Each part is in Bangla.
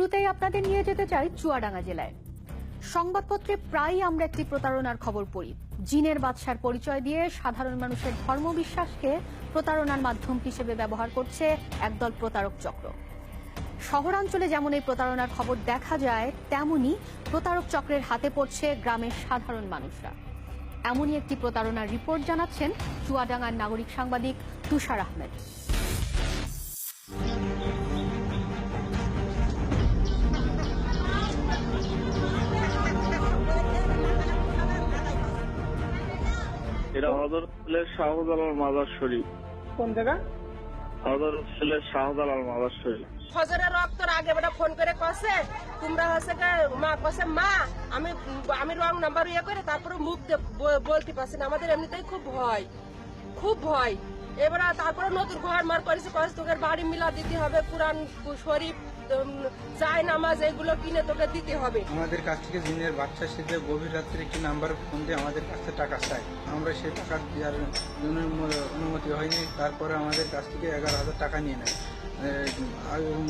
শুরুতেই আপনাদের নিয়ে যেতে চাই চুয়াডাঙ্গা জেলায়। সংবাদপত্রে প্রায়ই আমরা একটি প্রতারণার খবর পড়ি। জিনের বাদশার পরিচয় দিয়ে সাধারণ মানুষের ধর্মবিশ্বাসকে প্রতারণার মাধ্যম হিসেবে ব্যবহার করছে একদল প্রতারক চক্র। শহরাঞ্চলে যেমন এই প্রতারণার খবর দেখা যায়, তেমনি প্রতারক চক্রের হাতে পড়ছে গ্রামের সাধারণ মানুষরা। এমনই একটি প্রতারণার রিপোর্ট জানাচ্ছেন চুয়াডাঙ্গার নাগরিক সাংবাদিক তুষার আহমেদ। এটা হজর ছেলের শাহজালাল মাজার শরীফ। কোন জায়গা? হজরত ছেলের শাহজালাল মাজার শরীফ। ফজরের রক্তর আগে বেটা ফোন করে কসে তোমরা হচ্ছে মা কসে মা আমি আমি রং নাম্বার ইয়ে করে তারপরে মুখ বলতে পারছি না। আমাদের এমনিতেই খুব ভয় খুব ভয়। এবার তারপরে নতুন ঘর মার করেছে, কয়েছে তোকে বাড়ি মিলা দিতে হবে, কোরআন শরীফ যায় নামাজ এগুলো কিনে তোকে দিতে হবে। আমাদের কাছ থেকে জিনের বাচ্চা সেজে গভীর রাত্রে একটি নাম্বার ফোন দিয়ে আমাদের কাছে টাকা চাই আমরা সেই টাকা দেওয়ার অনুমতি হয়নি। তারপরে আমাদের কাছ থেকে এগারো হাজার টাকা নিয়ে নেয়।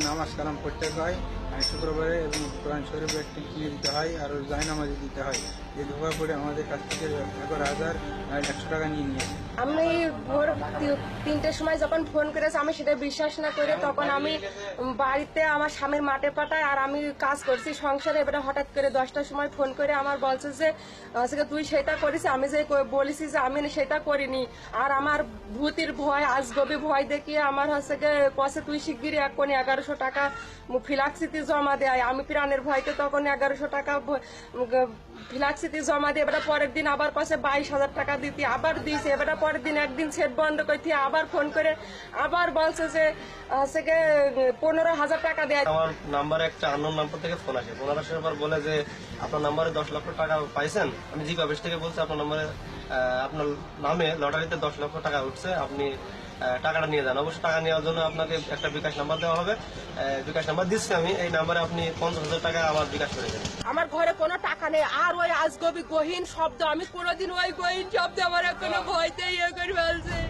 নামাজ কালাম পড়তে হয়। শুক্রবারে এবং কোরআন শরীফ একটি কিনে দিতে হয় আর জায় নামাজে দিতে হয়। এই ধোকা করে আমাদের কাছ থেকে এগারো হাজার একশো টাকা নিয়ে নিয়েছে। আমি ভোর তিনটের সময় যখন ফোন করেছে, আমি সেটা বিশ্বাস না করে তখন আমি বাড়িতে আমার স্বামীর মাঠে পাঠায় আর আমি কাজ করছি সংসারে। এবারে হঠাৎ করে দশটার সময় ফোন করে আমার বলছে যে তুই সেটা করিস, আমি যে বলেছি যে আমি সেটা করিনি। আর আমার ভূতির ভয়, আজগবি ভয় দেখিয়ে আমার হচ্ছে কষে তুই শিগগিরই এক কোণে এগারোশো টাকা ফিলাক্সিতে জমা দেয়। আমি প্রাণের ভয়তে তখন এগারোশো টাকা ফ্লাক্সিতে জমা দিয়ে। এবার পরের দিন আবার পাশে বাইশ হাজার টাকা দিতে, আবার দিয়েছে এবার পরের দিন একদিন সেট বন্ধ করতে আবার ফোন করে আবার বলছে যে পনেরো হাজার টাকা দেয়। আমার নাম্বারে একটা আননোন নাম্বার থেকে ফোন আসে। ফোন আসার পর বলে যে আপনার নাম্বারে দশ লক্ষ টাকা পাইছেন? আমি অফিস থেকে বলছি আপনার নাম্বারে আপনার নামে লটারিতে দশ লক্ষ টাকা উঠছে। আপনি টাকাটা নিয়ে যান। অবশ্যই টাকা নেওয়ার জন্য আপনাকে একটা বিকাশ নাম্বার দেওয়া হবে। বিকাশ নাম্বার দিচ্ছি আমি। এই নাম্বারে আপনি পঞ্চাশ হাজার টাকা আবার বিকাশ করে দেবেন। আমার ঘরে কোনো টাকা নেই। আর ওই আজগবি গহীন শব্দ আমি কোনোদিন ওই গহীন শব্দ আমার এখনও ভয়তে ইয়ে করে ফেলছে।